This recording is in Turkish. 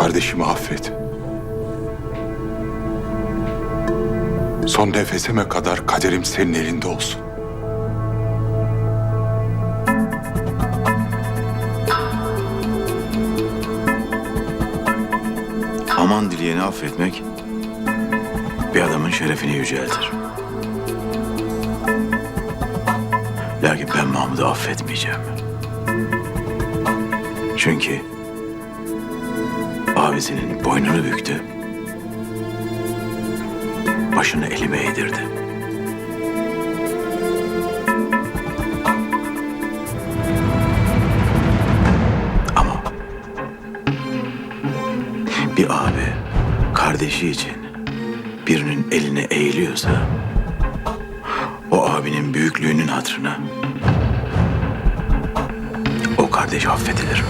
Kardeşimi affet. Son nefesime kadar kaderim senin elinde olsun. Aman dileyeni affetmek bir adamın şerefini yüceltir. Lakin ben Mahmud'u affetmeyeceğim. Çünkü abisinin boynunu büktü. Başını elime eğdirdi. Ama bir abi kardeşi için birinin eline eğiliyorsa o abinin büyüklüğünün hatırına o kardeş affedilir.